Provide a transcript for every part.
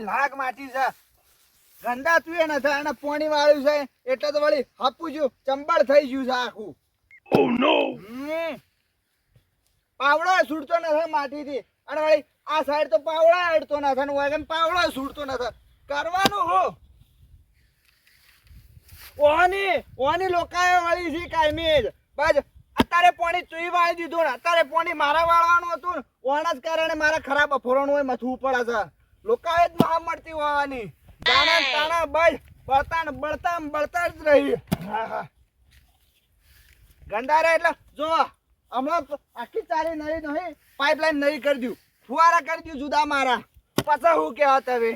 લાગ માટી છે. ગંદા તું એ નથી અને પોણી વાળ્યું છે. એટલે તો વળી હાપું છું ચંબળ થઈ ગયું છે આખું. હમ. પાવડો છૂટતો નથી માટીથી. અને વળી આ સાઈડ તો પાવડો અડતો નથી અને વગન પાવડો છૂટતો નથી. કરવાનું હો. ઓની ઓની લોકાએ વળી છે કાયમી જ. બસ અત્યારે પોણી ચૂઈ વાળી દીધું ને અત્યારે પોણી મારા વાળવાનું હતું ને ઓના જ કારણે મારા ખરાબ અફોરણું હોય મથવું પડે છે. લોકાએ જ મહા મળતી હોવાની. તાણા તાણા બળ બળતા ને બળતા જ રહી હા એટલે જો હમણાં આખી ચાલી નવી નહીં પાઇપલાઇન નવી કરી દઉં ફુવારા કરી દઉં જુદા મારા. પછી હું કહેવા તમે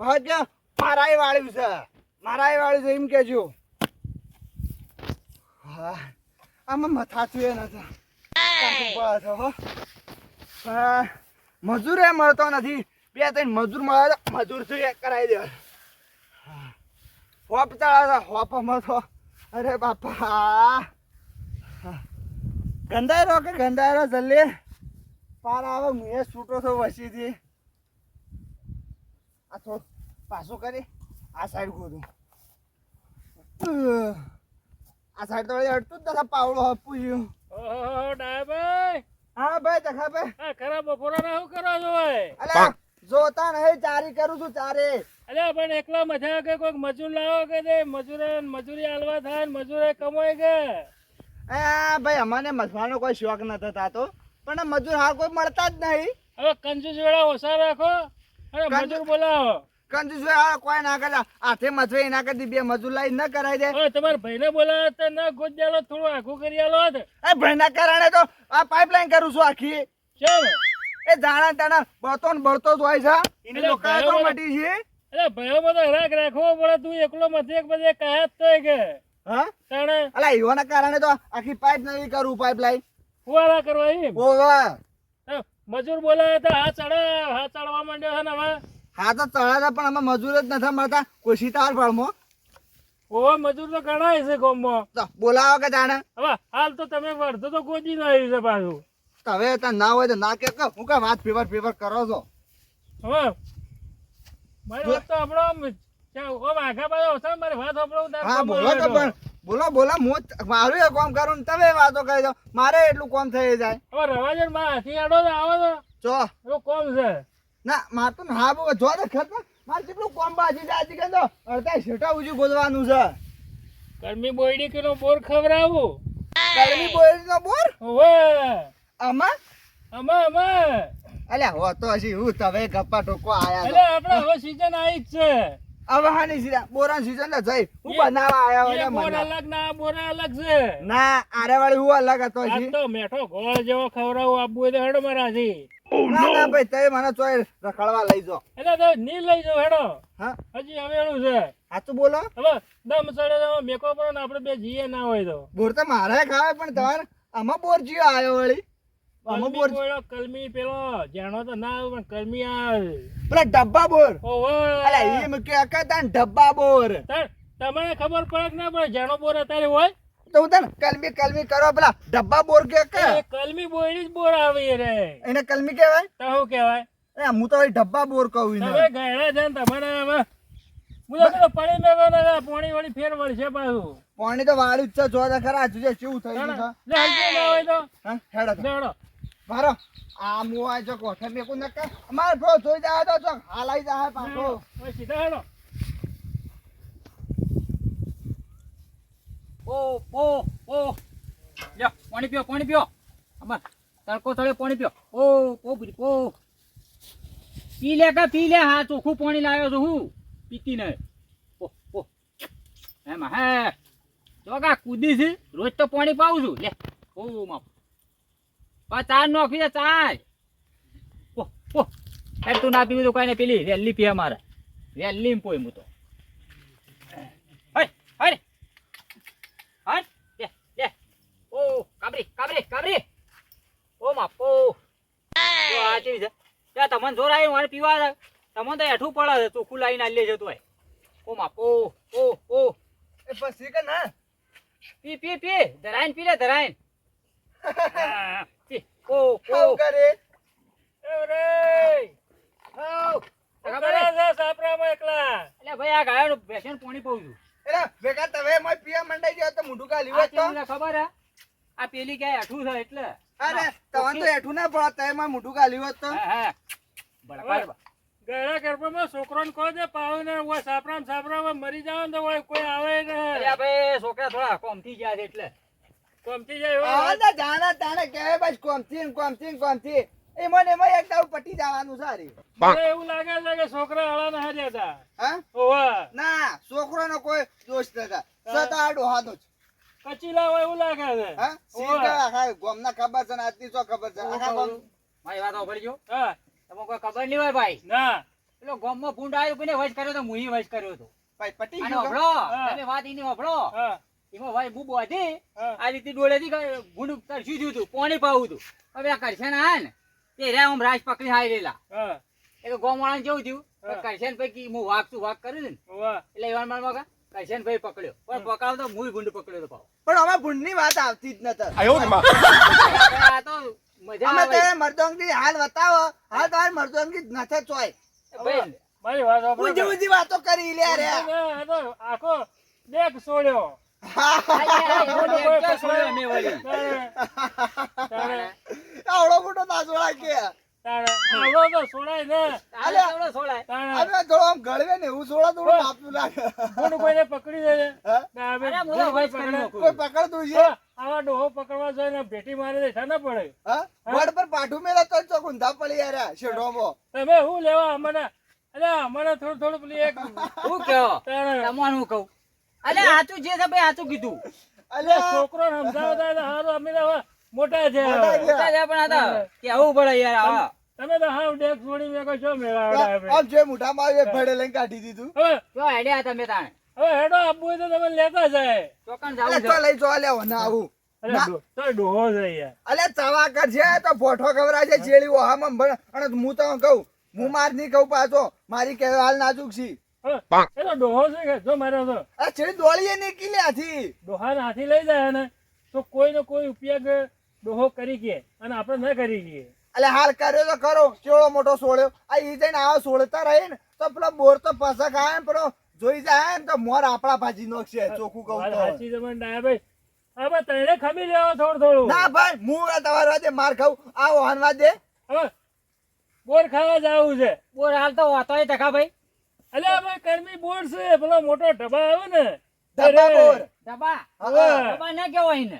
ભાગ્ય મારાય વાળ્યું છે. મારાય વાળ્યું છે એમ કેજો હા. આમાં નથી પડે છે હા. મજૂર મળતો નથી. બે ત્રણ મજૂર મળે તો મજૂરથી એક કરાવી દે. હોપ ચાલે છે હોપ મળતો અરે બાપા. ગંધાયરો કે ગંધાયરો જલ્દી? પાર આવે મેં છૂટો છો વસીથી. આ થોડું પાછું કરી આ સાઈડ ગોધું આ સાઈડ તો અડતું જ નથી પાવડો હપું છું ઓહો ડાયાભાઈ હા ભાઈ તખા ભાઈ. ખરાબ બપોરા બપોરના શું કરો છો ભાઈ? અલ્યા જોતા નહીં ચારી કરું છું ચારે. અલ્યા પણ એકલા મજા કે કોઈક મજૂર લાવો કે દે મજૂર મજૂરી આલવા થાય મજૂરે કમાય કે? આ ભાઈ અમને મસવાનો કોઈ શોખ નથી થતો. પણ મજૂર હાલ કોઈ મળતા જ નહીં. હવે કંજૂસ વેળા ઓછા રાખો અને કંજૂસ- મજૂર બોલાવો. કંજૂસ વેળા કોઈ ના કરે. હાથે મજૂરી ના કરી બે મજૂર લાવી ન કરાવી દે. તમારા ભાઈને બોલાવો તો ના ગોદ દેલો થોડું આખું કરી આલો. એ ભાઈના કારણે તો આ પાઇપલાઇન કરું છું આખી. ચમ એ જાણા તાણા બળતો ને બળતો જ હોય છે. એને તો મટી છે. અરે ભયો બધો રાખ રાખવો પડે તું એકલો મથી એક બધે કયા જ તોય કે. હા? તાણે અલા એવાના કારણે તો આખી પાઇપ નવી કરું પાઇપલાઇન ફુવારા કરવા એમ? ઓવા મજૂર બોલાવે તો હા ચડા હા ચડવા માંડ્યો છે ને હવે? હા તો ચડાતા પણ અમે મજૂર જ નથી મળતા. કોઈ સીતાર ફળમાં. ઓવા મજૂર તો ઘણા છે ગામમાં. તો બોલાવો કે જાણે. હવે હાલ તો તમે વર્ધો તો ગોજી નહીં છે પાછું. તો હવે ત્યાં ના હોય તો ના કે હું કે વાત ફેવર ફેવર કરો છો? હવે મારી વાત તો આપણો ઓ વાઘા હશે ને મારી વાત આપણો હા બોલો તો પણ બોલો બોલો હું મારું એ કામ કરું ને તમે વાતો કરી દો. મારે એટલું કામ થઈ જાય. હવે રવા મારા હાથી આડો તો આવો તો. જો. એવું કોમ છે. ના માર તો હા બો જો તો ખતમ મારે કેટલું કોમ બાજી જાય છે કે તો. અડધા શેટા ઉજી ગોદવાનું છે. ગરમી બોયડી કેનો બોર ખવડાવું? ગરમી બોયડી નો બોર? હવે આમાં? આમાં આમાં. અલ્યા હો તો હજી હું તમે ગપ્પા ટોકો આયા એટલે આપણે હવે સીઝન આવી જ છે. હવે હાની સીધા બોરા સીઝન ને જઈ હું બનાવવા આયા હોય બોર અલગ ના બોર અલગ છે. ના આરે વાળી હું અલગ હતો છી તો મેઠો ગોળ જેવો આપવું હોય તો હેડો મારાથી ના ના ભાઈ તમે મને ચોય રખડવા લઈ જાઓ. એટલે તો ની લઈ જાઓ હેડો. હા? હજી હવેળું છે. સાચું બોલો? હવે દમ સડે મેકો ને આપણે બે જીએ ના હોય તો. બોર તો મારે ખાવે પણ તમારે આમાં બોર જીઓ આવ્યો વળી. બોર કલમી પેલો જાણો તો ના પણ કલમી આવે. પેલા ડબ્બા બોર. ઓહો. અલ્યા એમ કે અકતા ડબ્બા બોર. તમને ખબર પડે ના પડે? જાણો બોર અત્યારે હોય? તો હું તને કલમી કલમી કરો પેલા ડબ્બા બોર કે કે? કલમી બોયડી જ બોર આવી રે. એને કલમી કહેવાય? તો શું કહેવાય? એ હું તો ડબ્બા બોર કહું તમે એને ગયડા છે ને તમને હવે. હું તો પેલો પાણી મેગો પાણી વાળી ફેર વળશે પાછું. પાણી તો વાળું જ છે જો ખરા જોજે કેવું થઈ છે. લે હલકે ના હોય તો. હા હેડો. મારો, આ મુવાય જો કોઠે મેકું નકા અમાર ફ્રો જોઈ જાય તો જો હાલાઈ જાય પાછો. ઓય સીધા હેડો ઓ ઓ ઓ. લ્યો, પાણી પીઓ પાણી પીઓ. અમાર તડકો તળે પાણી પીઓ. ઓ ઓ બુરી ઓ. પી લે કે પી લે, હા, ચોખ્ખું પાણી લાવ્યો છું હું. પીતી ને ઓ ઓ. એમાં, હે. જો કા કૂદી છે, રોજ તો પાણી પાઉં છું. લે, ઓ બા ચાર નોખી ચાર તું ના પીવું તો કઈ ને પેલી રેલી પીએ મારે રેલી પોઈ હું તો. ઓ કાબરી કાબરી કાબરી. ઓ માપો તો છે? ત્યાં તમને જોર આવી મારે પીવા તમને તો હેઠું પડે ચોખ્ખું લાવીને આલી જતું હોય ઓ માપો ઓ ઓ. એ પછી કે ના? પી પી પી. ધરાઈન પી લે ધરાઈન. ઓ ઓ. કરે. એ રે. ઓ ખબર સાપરામાં એકલા. એટલે ભાઈ આ ગાયો ભેંસોને પાણી પાઉં છું. એટલે ભેગા તમે મોય પીવા મંડાઈ ગયો તો મોઢું આ હોત તો. છે ખબર હે? આ પેલી ક્યાંય હેઠું છે એટલે. અરે તમને તો હેઠું ના પડે તમે મોય મોઢું કાઢ્યું હોત તો. હા બરાબર ગળા ગર્ભમાં છોકરોને કહો છે પાવ ને ઓવા સાપરામાં સાપરામાં મરી જાવ ને તો કોઈ આવે અલ્યા ને ભાઈ છોકરા થોડા કોમથી ગયા છે એટલે. કોમથી જાય એવો ના જાણે તાણે કહેવાય બસ કોમથી કોમથી કોમથી. એમાં ને એમાં એક પટી જવાનું સારી એવું લાગે છે કે છોકરા હળા ના હાજર હતા. હા? ઓવા. ના છોકરોનો કોઈ દોષ નતા. સતા ડોહાનો જ. કચીલા હોય એવું લાગે છે? હા? સીધા આખા ગામના ખબર છે ને આજની શું ખબર છે? આખા ગામ મારી વાત સાંભળજો હા. તમને કોઈ ખબર નહીં હોય ભાઈ? ના. પેલો ગામમાં ભૂંડ આવ્યો કોને વચ કર્યો તો મુહી વચ કર્યો તો ભાઈ પટી ગયું. તમે વાત એની હભળો. હા. એમાં ભાઈ બુ બોધી હા. આ રીતે ડોળેથી તરસ્યું થયું હતું પાણી પાવું હતું હવે આ કરશે ને ને? તે રહ્યા આમ રાજ પકડી હાઈ રહેલા હા એટલે ગોમવાળાને થયું? હા. કરશન પૈકી હું વાઘ તું વાઘ કર્યું ને? એટલે એવા મારમાં કરશન ભાઈ પકડ્યો. પણ પકડાવ તો મુય ગુંડ પકડ્યો તો પાવ. પણ અમે ની વાત આવતી જ નતર આ તો મજા આવે. તો મરદોંગી હાલ બતાવો હાલ તો હાલ મરદોંગી નથી ચોય ભાઈ મારી વાત ઊંધી ઊંધી વાતો કરી લે રે. તો આખો દેખ છોડ્યો આવડો મોટો નાસોડા કે ભેટી મારી છે ને પડે હા વડ પર પાઠું મેળા તો ચોકુંધા પડી યાર શેઢોમાં તમે શું લેવા અમને અરે અમને થોડું થોડું પેલી એક હું કહો તારે હું કહું અલે આચું જે છે ભાઈ આચું કીધું. અલે. છોકરો સમજાવતા હતા, હારું અમે તો મોટા છે મોટા છે. પણ આ કેવું પડે યાર આવા તમે તો હાવ ડેક છોડી મેકો છો મેળાવડા આમ જે મોટા માં એ ભડે લઈને કાઢી દીધું. હવે જો આઈડિયા તમે તાણે. હવે હેડો આપવું હોય તો તમે લેતા જાય. ચોકન જાવ તો લઈ જો લે ના આવું. અલે ચવાકર છે તો ફોટો ખબરા છે ચેડી ઓહામાં અને હું તો કહું હું માર નહીં કહું પાછો. મારી કે હાલ નાજુક છી. એ તો ડોહો છે કે? જો મારે તો આ ચેડી દોડીએ નીકળી હાથી ડોહા હાથી લઈ જાય ને તો કોઈ ને કોઈ ઉપયોગ ડોહો કરી કે અને આપણે ન કરી ગઈએ અલે હાલ કર્યો તો ખરો. કેવડો મોટો સોળ્યો. આ ઈ જઈને આવો સોળતા રહે ને તો પેલો બોર તો પસક આવે ને પેલો જોઈ જાય ને તો મોર આપણા ભાજી નોખશે ચોખ્ખું કહું વાત તો. સાચી તમને ડાયા ભાઈ. હવે તને ખમી લેવા થોડું થોડું. ના ભાઈ હું આ તમારા વાદે માર ખાઉં. આ વાહનવા દે. હવે બોર ખાવા જવું છે. બોર હાલ તો વાતો ટકા ભાઈ. અલ્યા ભાઈ કર્મી બોર છે પેલો મોટો ઢબા આવે ને. અરે, બોર. હા. ડબ્બા ના કહેવાય ને.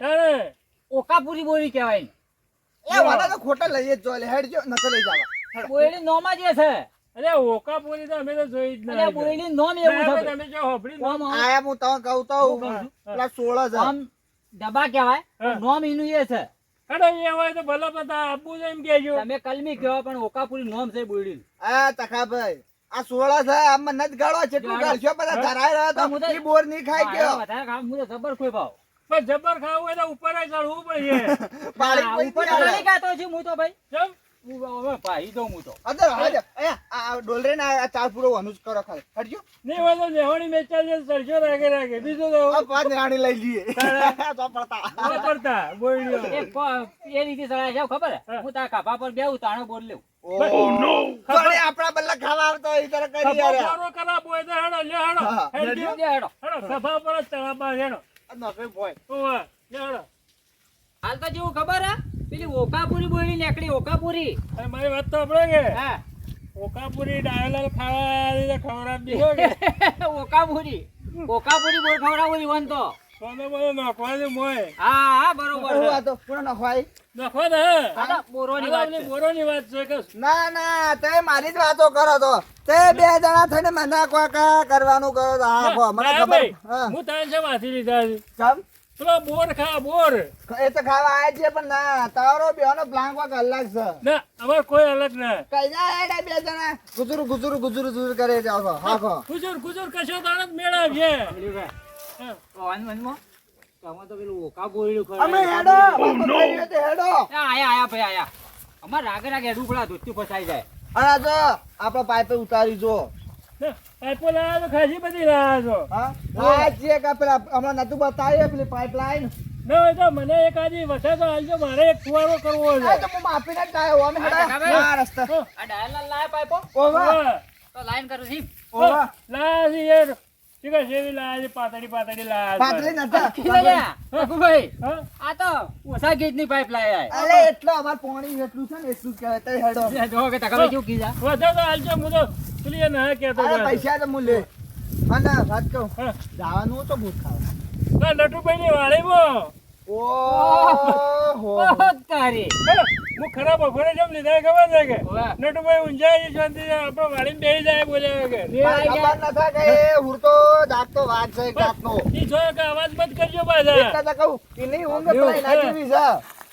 ઓકાપુરી બોરી કહેવાય ને. એ વાળા તો ખોટા લઈએ જ જો લે હેડજો નતો લઈ જવા. બોયડી નોમાં જે છે. અરે ઓકાપુરી તો અમે તો જોઈ જ એટલે ના બોયડી નોમ એવું છે તમે જો હોબડી ન- આમ આમ- આયા હું તમને કહું તો. પેલા સોળ હજાર. આમ ડબ્બા કહેવાય. નોમ એનું એ છે. અરે એ હોય તો ભલે બધા આપવું છે એમ કેજો તમે કલમી કહેવા પણ ઓકાપુરી નોમ છે બોયડી આ તખાભાઈ. આ સોળા છે આમાં નથી ગાળો. કેટલું ગાળશો બધા ધરાય રહ્યા તો હું બોર નહીં ખાઈ ગયો. વધારે ખાવ હું તો જબર કોઈ ભાવ પણ જબર ખાવું હોય તો ઉપર જ ચડવું પડે પાણી ઉપર ચડી આવે. છું હું તો ભાઈ. કેમ? ભાઈ દઉં હું તો. અંદર હાજર. આ ડોલરે ના ચાર પૂરો વાનું જ કરો ખાલી. હટજો. નહીં હોય તો મેચાલ બીજું તો પાંચ રાણી લઈ લઈએ તો પડતા. એ રીતે છે ખબર હે? પર બેહું તાણો બોલ લેવું. આપણા હાલ તો જેવું ખબર હે? પેલી ઓકાપુરી બોલી નેકડી ઓકાપુરી. અરે મારી વાત તો આપણે કે? હા. ઓકાપુરી ડાયલર ખાવા ખવડાવી દીધો કે? ઓકાપુરી. ઓકાપુરી બોલ ખવડાવું ઈવન તો. સોને બધું નાખવાનું મોય. હા હા બરોબર હું હે. આ તો પૂરો નખવાય. નાખવા દે. હે આ તો બોરોની વાત છે. બોરોની વાત છે કે ના ના તે મારી જ વાતો કરો તો. તે બે જણા થઈને મને કોકા કરવાનું કરો તો. મને ખબર. હું. તારે છે વાંચી લીધા છે? પેલો બોર ખા બોર. એ તો ખાવા આયા છે પણ ના તારો બેનો પ્લાન કોક અલગ છે. ના અમાર કોઈ અલગ ના. કઈ ના એડા બે જણા ગુજરું ગુજરું ગુજરું ગુજરું કરે જાવ હા કહો. ખુજુર ખુજુર કશો તાણ જ છે પેલી ભાઈ, તો વાન વાનમાં, તો આમાં તો પેલું ઓકાપુરીનું અમે હેડો. બાપુ થઈ ગયો તે હેડો. આયા આયા ભાઈ આયા. અમાર રાગે રાગે હેડું પડે ધોતી ફસાઈ જાય. અને જો આપડે પાઇપે ઉતારી જો. પાઇપો લાવ્યા તો ખાસી બધી લાવ્યા છો. હા? છે કે પેલા હમણાં નતું બતાવ્યું પેલી પાઇપલાઇન ના તો મને એક આજી વસે તો હાલજો મારે એક ફુવારો કરવો આ છે તો હું માપીને જ આવ્યો અમે હેડો. આ રસ્તા હા. આ ડાયલ લાયા પાઇપો? ઓવા. તો લાઈન કરું છી. ઓવા. યાર છે એવી લાજી પાતળી પાતળી નતા. લ્યા, આ તો ઓછા ગેજની પાઇપ લાયા અરે એટલો અમાર પોણી એટલું છે ને એટલું કહેવાય. તઈ હેડો. જો કે તકાભાઈ કેવું કીધા? વધારે તો હાલજો હું તો પેલી ના કહેતો પૈસા તો હું લે. અને વાત કહું જવાનું તો ભૂત ખાવા. ના નટુભાઈ ની વાડીમાં. ઓહો ઓહો તારી. હું ખરાબ બપોરે જેમ લીધા ખબર છે કે. નટુભાઈ ઊંઝા છે શાંતિ છે આપણો વાડીમાં બેસી જાય બોલ્યા વગર. મારે ખબર ન થાય કે જાગતો વાત છે જાતનો. ઈ જો કે અવાજ બંધ કરજો પાછા. એટલે તો કહું નહીં ઊંઘ તો એના જેવી છે.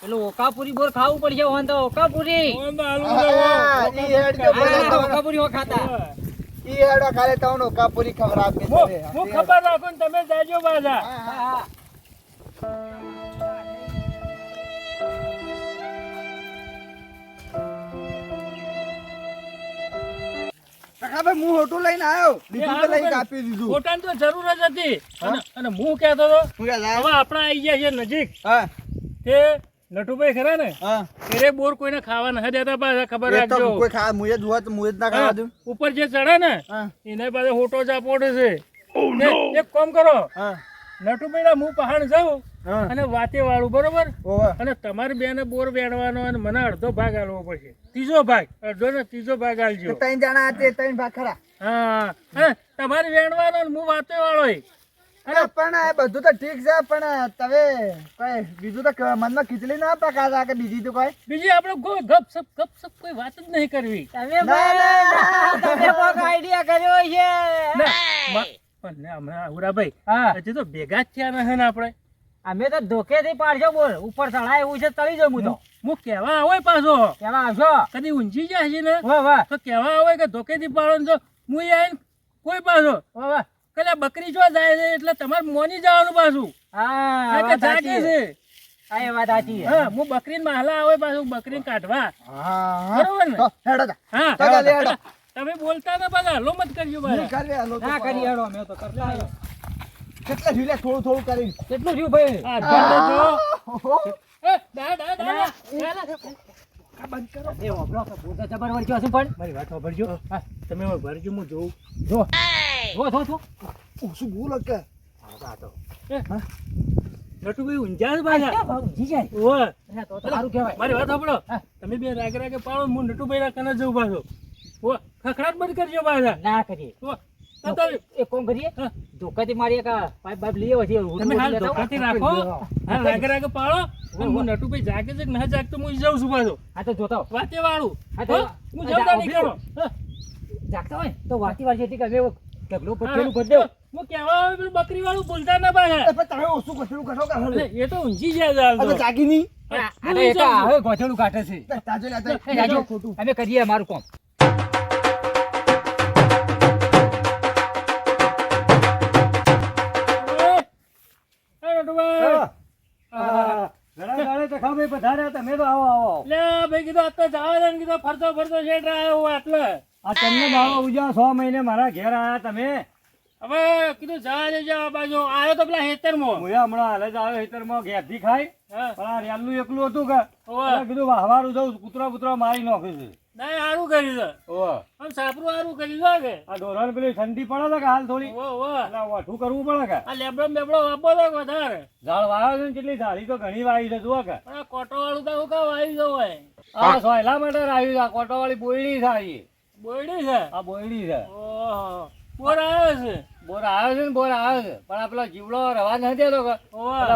પેલું ઓકાપુરી બોર ખાવું પડશે ઓન તો ઓકાપુરી. તો ઈ હા, ઓકાપુરી હો ખાતા. હા. ઈ હેડો ખાલે તવનો કાપુરી ખબર આપી હું ખબર રાખું તમે જાજો બાજા હા, હા, કાકાભાઈ, હું હોટું લઈને આવ્યો. બીજું લઈને કાપી દીધું. પોતાની તો જરૂર જ હતી. અને અને હું કહેતો હતો શું યાદ આવ્યું? હવે આપણે આવી ગયા છે નજીક. હા. તે નટુભાઈ ખરા ને? હા. ત્યારે બોર કોઈને ખાવા દેતા પાછા ખબર રાખજો. કોઈ ખા ના ખાવા દઉં. ઉપર જે ચડે ને હા. એને પાસે હોટો જ આપોડે છે. એક કામ કરો. હા. ના હું પહાડ જાઉં. અને વાતે વાળું બરોબર? અને અને તમારી બેને બોર વેણવાનો અને મને અડધો ભાગ આલવો પડશે. ત્રીજો ભાગ અડધો ને ત્રીજો ભાગ આલજો. તો ત્રણ જણા તે ત્રણ ભાગ ખરા. હા. હા તમારે વેણવાનો હું વાતે વાળો અરે પણ આ બધું તો ઠીક છે પણ તમે કઈ બીજું તો મનમાં ખીચડી ના પકા કે બીજી તો કઈ? બીજી આપણે કોઈ ગપ સપ ગપ સપ કોઈ વાત જ નહીં કરવી. તમે ના, ના, ભાઈ, તમે કોક આઈડિયા કર્યો છે? ના, પણ ને હમણાં આવુરાભાઈ હા. હજી તો ભેગા જ થયા ને આપણે. અમે તો ધોકેથી પાડજો બોલ. ઉપર ચડાય એવું છે તળી જમું તો. હું કેવા આવે પાછો? કેવા આવશો? કદી ઊંચી છે ને? તો કેવા આવે કે ધોકેથી પાડો તો હું આવીને કોઈ પાછો? કલે બકરી જો જાય છે એટલે તમારે મોની જવાનું પાછું. હા જાગે છે છે. આ એ વાત સાચી હા હું બકરીને માહલા આવે પાછું બકરીને કાઢવા. હા. બરોબર ને? હેડો હા. તમે બોલતા ને પાછા હલો મત કરજો ના કરી હેડો અમે તો કરતા કેટલા જીલે થોડું થોડું કરી. કેટલું જીવ ભાઈ? હા ધ્યાન એ, દા, દા, દા, દા. બંધ કરો. એ વાપરો તો ભૂત જબર વળગ્યો હશે પણ. મારી વાત સાંભળજો હા. તમે હવે ભરજો હું જોઉં. જો. જો જો જો. ઓ, શું ભૂલ કે હા. નટુભાઈ ઊંઝા છે પાછા. ક્યાં ભાવ ઊંઘી જાય. ઓવે. તો તો સારું કહેવાય. મારી વાત સાંભળો. તમે બે રાગે રાગે પાડો હું નટુભાઈ ના કને જઉં પાછો. ઓ ખખડાટ બંધ કરજો પાછા. ના કરીએ. ઓ, તો તો એક કોમ કરીએ. ધોકાથી મારી એક પાઇપ બાઇપ લઈએ પછી તમે હાલ ધોકાથી રાખો. હા રાગે રાગે પાડો. અને હું નટુભાઈ જાગે છે કે ના જાગતો હું જાઉં છું પાછો. હા તો જોતા વાતે વાળું. હા, તો- હું જાઉં હા, તારી જાગતા હોય તો વાતી વાળી હતી કે હવે ઢગલો પર કરી દેવું. હું કહેવા પેલું બકરી વાળું બોલતા ના પાછા. એ તમે ઓછું કચરું કરો કે એ તો ઊંચી જાય છે. જાગી નહીં. હવે કાઢે અમે કરીએ અમારું કામ. તો આવો આવો. લે ભાઈ કીધું આ તો જવા દે કીધું ફરતો ફરતો શેઠ આવ્યો હું આટલે આ તમને મારો ઉજા છ મહિને મારા ઘેર આયા તમે? હવે કીધું જવા દેજો આ બાજુ. આવ્યો તો પેલા હેતરમાં. મુયા હમણાં હાલે જ આવ્યો ખેતરમાં ઘેરથી ખાય હા. પણ આ રેલનું એકલું હતું કે. કીધું વાહવારું જવું કૂતરા બુતરા મારી નાખ્યું છે. ના સારું કરી દે ઓવે. આમ સાપરું સારું કરી દે કે? આ ઢોરાને પેલી ઠંડી પડે છે કે હાલ થોડી? ઓવે. એટલે વાઠું કરવું પડે કે? આ લેબડો મેબડો વાપો તો વધારે? ઝાડ વાવ્યો છે કેટલી ઝાડી તો ઘણી વાવી છે જુઓ કે. પણ આ કોટો વાળું તો હું કામ આવી જવું હોય. આ સોયલા માટે આવી આ આ કોટોવાળી બોયડી છે. બોયડી છે? આ બોયડી છે. ઓહો. બોર આવ્યો છે? બોર આવ્યો છે ને બોર આવ્યો છે. પણ આ પેલો જીવડો રવા નથી દેતો કે.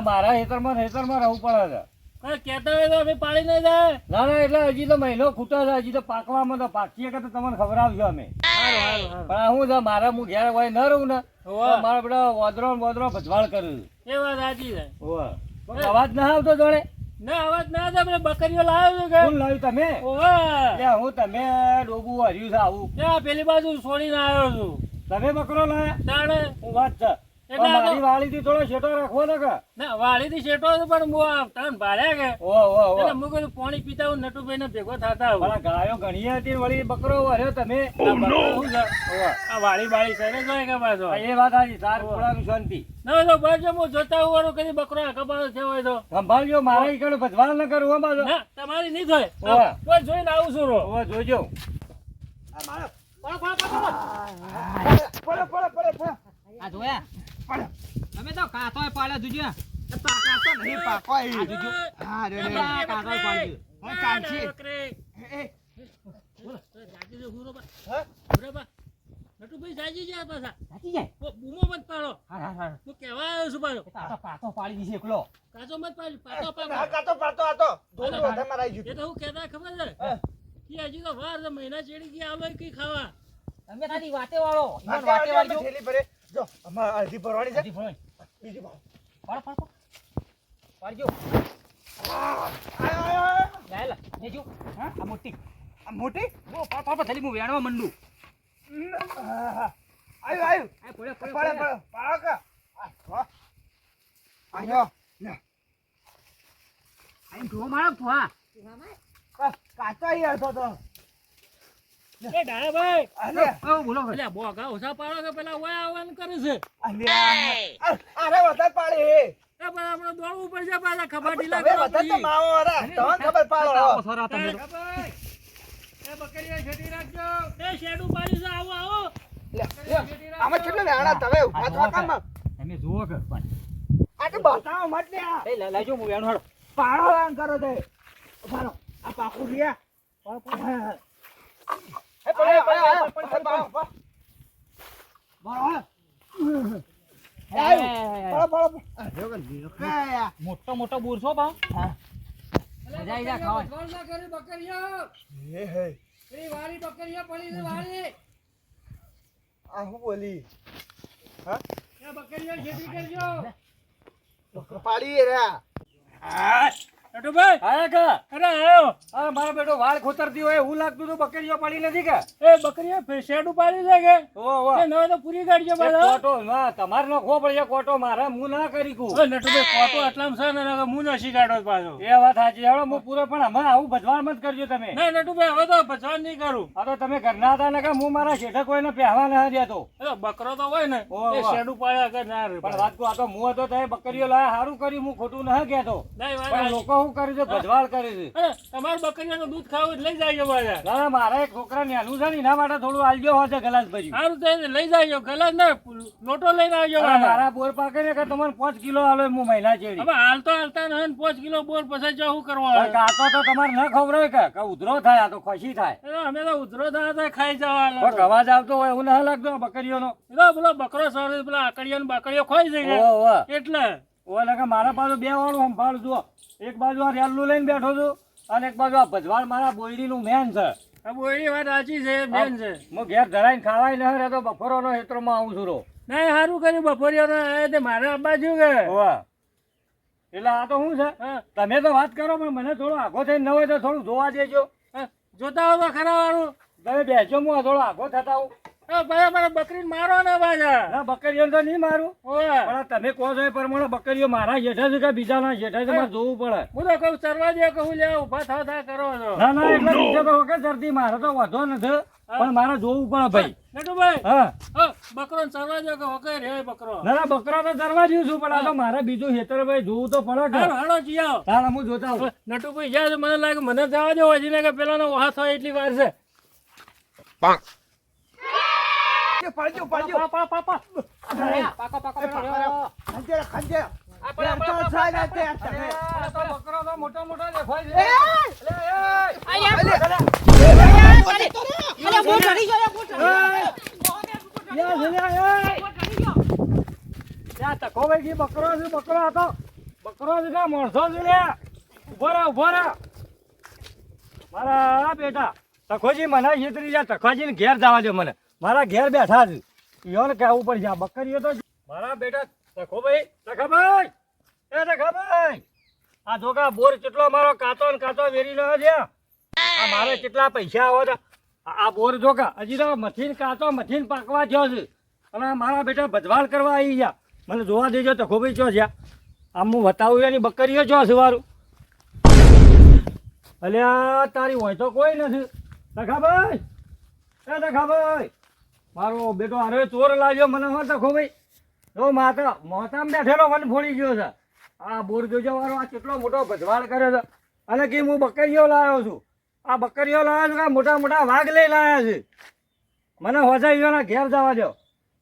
મારા ખેતરમાં ને ખેતરમાં રહેવું પડે છે. કોઈ હોય તો અમે પાડી નહીં જાય. ના ના એટલે હજી તો મહિનો ખૂટો છે હજી તો પાકવામાં તો પાકીએ કે તો તમને ખબર આવજો અમે. સારું સારું સારું પણ હું છે મારા હું ઘેર હોય ન રહું ને મારા બધા વોદરો ને ભજવાળ કરું એ વાત સાચી છે. અવાજ ના આવતો જોડે? ના અવાજ ના આવતો આપણે બકરીઓ લાવ્યો કોણ લાવ્યું તમે? કે ઓવે હું તમે ડોબું હર્યું છે આવું. પેલી બાજુ છોડીને આવ્યો છું. તમે બકરો તાણે. હું વાત છે? મારી oh, મારે ઈકડ ન કરું હો પાછો. તમારી નહીં જોઈને આવું છું રો. જોજો. આ જોયા? એ પાકા તો નહીં પાકો એ. જોજો હા રે રે કાતોય પાડ્યું હા, ચાલશે. એ, એ, બોલો, જાજી જો હુરો બા. હા? હુરો બા. નટુભાઈ જાજી જ્યાં પાછા. સાચી જાય ઓ, બૂમો મત પાડો. હા હા હા હું કહેવા આવ્યો છું પાછો. એ તો આ તો કાતો પાડી દીધી એકલો કાચો મત પાડ, પાતો પાડો. કાતો પાડતો હતો. ધોળું હા. વધારે મરાઈ એ તો હું કહેતા ખબર છે કે હજી તો વાર મહિના ચેડી ગયા આલો કઈ ખાવા તમે તારી વાતે વાળો વાતે થેલી ભરે. જો, આમાં અડધી ભરવાની છે. બીજી ભરો. પાડો પાડો પાડજો આયો, આયો, આયો. લે લે લેજો હા આ મોટી આ મોટી ઓ પાડ પાડ થલી હું વેણવા મંડું. આયો, આયો. આ પડ્યો પડ્યો પડ્યો પડે. કે? આ, હો. આયો. લે. આઈ ધો મારો ફુવા કાચો ઈ હતો તો. એ ઓ બોલો બોગા ઓછા પાડો કે પેલા ઓય આવવાનું કરે છે. અરે વધારે પાડે એ. એ પણ આપણે દોડવું પડશે પાછા વધારે તો. માવો ખબર પાડો આવો તમે એ બકરીઓ છેટી રાખજો. એ શેડું પાડી આવો. આમાં કેટલું વેણા તમે ઊભા થવા કામ તમે જુઓ કે આ તો બતાવો મત લે એ લે હું વેણ પાડો કરો તે આ પાકું પડે, હા. એ. મોટો મોટો બોર છો બા હા. એ હે. પેલી વાળી બકરીઓ પડી વાળી. આ હું બોલી એ બકરીઓ છેટી કરજો. પાડી રહ્યા નટુભાઈ, હા કે? અરે આયો. અરે મારો બેટો વાળ ખોતરતી હોય એવું લાગતું તો બકરીઓ પડી નથી કે? એ બકરીઓ ફે- શેડું છે કે? ઓ ઓ. નવે તો પૂરી કાઢજો એ કોટો ના તમારે નખવો પડે કોટો મારે હું ના કરી કું. ઓય નટુભાઈ, ખોટું આટલામાં છે ને નકર મું નસી પાછો. એ વાત સાચી હવે હું પૂરો પણ હમણાં આવું ભજવાન મત કરજો તમે. ના, નટુભાઈ, હવે તો ભજવાન નહીં કરું. આ તો તમે ઘરના હતા ને કે હું મારા શેઠે કોઈને પહેવા ના દેતો બકરો તો હોય ને એ. શેડું પાડ્યા વગર ના પણ વાત કહું, આ તો હું હતો તો બકરીઓ લાયા સારું કર્યું હું ખોટું ના કહેતો. પણ લોકો શું કરે છે? ભજવાળ કરી છે. તમારે બકરીઓનું દૂધ ખાવું લઈ જાયજો પાછા. ના મારા એક છોકરા નેનું છે ને એના માટે થોડું આલજો હોય છે ગલાસ ભરી સારું તો લઈ જાયજો ગલાસ ને લોટો લઈને આવજો મારા બોર પાકે ને કે તમારે પાંચ કિલો આલો હું મહિના ચેડી. હવે હાલ તો હાલતા ને પાંચ કિલો બોર પછી જો શું કરવા કાકો તો તમારે ન ખબર કે કે ઉધરો થાય તો ખસી થાય. અમે તો ઉધરો થાય તો ખાઈ જવા પણ અવાજ આવતો હોય એવું ના લાગતો બકરીઓનો. પેલો બકરો સર પેલા આકડીઓ ને બાકડીઓ ખોઈ જાય. એટલે. એટલે કે મારા પાસે બે વાળું સંભાળ જુઓ. એક બાજુ આ રેલું લઈને બેઠો છું અને એક બાજુ આ ભજવાળ મારા બોયડીનું મેન છે. બોયડી વાત સાચી છે બેન છે. હું ઘેર ધરાઈને ખાવાય ન રહેતો બફોરોનો હેતરોમાં આવું છું રો. ના સારું કર્યું બપોરિયા મારે જ્યું કે? વાહ એટલે આ તો શું છે? તમે તો વાત કરો પણ મને થોડો આખો થઈને ન હોય તો થોડું જોવા દેજો. જોતા હો તો ખરા વાળું. તમે બેસજો હું થોડો આખો થતા હું બરાબર બકરી મારો ને પાછા. બકરીઓ તો નહીં મારું. પણ તમે કહો છો એ પ્રમાણે બકરીઓ મારા જેઠા છે કે બીજાના જેઠા છે જોવું પડે. હું તો કહું ચરવા દે કહું લે ઊભા થા થા કરો છો. ના ના એટલે બીજો તો વખત શરદી મારે તો વધો નથી. પણ મારે જોવું પડે ભાઈ. નટુભાઈ. હા. હા, બકરો ચરવા દે કે વગર રે બકરો. ના ના બકરા તો છું પણ આ તો મારે બીજું હેતર ભાઈ જોવું તો પડે કે. હાલો હાલો જી હું જોતા આવું. નટુભાઈ જ્યાં મને લાગે મને જવા દો હજી ને કે પેલાનો વાહ થાય એટલી વાર છે. એ પાડજો પાડજો પા, પા, પા, પા. પાકો, પાકો, ખંજે પાડો. પડે, પડે, પડે, પડે, પડે. તો મોટો મોટો દેખાય છે. બકરો છે બકરો આ તો બકરો છે કે માણસો છે લે ઊભો રહે ઊભો રહે. મારા બેટા તખોજી મને છેતરી જા તખોજીને ઘેર જવા દો મને. મારા ઘેર બેઠા છે. યોને કહેવું પડશે, આ બકરીઓ તો મારા બેટા તખોભાઈ તખાભાઈ એ તખાભાઈ આ ધોકા બોર કેટલો મારો કાતો ને કાતો વેરી રહ્યો છે? આ મારે કેટલા પૈસા આવો આ બોર ધોકા હજી તો મથીન કાચો મથીન પાકવા થયો છે. અને મારા બેટા ભજવાળ કરવા આવી ગયા. મને જોવા દેજો તો ખોબી ચો છે? આમ હું બતાવું એની બકરીઓ ચો છે વારું? અલ્યા, તારી હોય તો કોઈ નથી. તખાભાઈ એ તખાભાઈ મારો બેટો અરે ચોર લાગ્યો મને હો તખોભાઈ જો માતા મોતામ બેઠેલો મને ફોડી ગયો છે. આ બોર જોજો વાળો આ કેટલો મોટો ભજવાળ કરે છે. અને કે હું બકરીઓ લાવ્યો છું. આ બકરીઓ લાવ્યો છું કે મોટા મોટા વાઘ લઈ લાવ્યા છે? મને હોજાઈઓના ઘેર જવા દો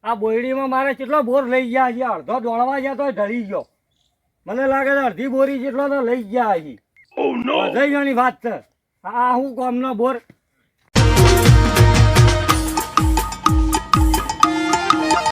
આ બોયડીમાં મારે કેટલો બોર લઈ ગયા છે. અડધો દોડવા ગયા તો ઢળી ગયો. મને લાગે છે અડધી બોરી જેટલો તો લઈ ગયા છે. હજાઈ ગયાની વાત છે. આ હું કોમનો બોર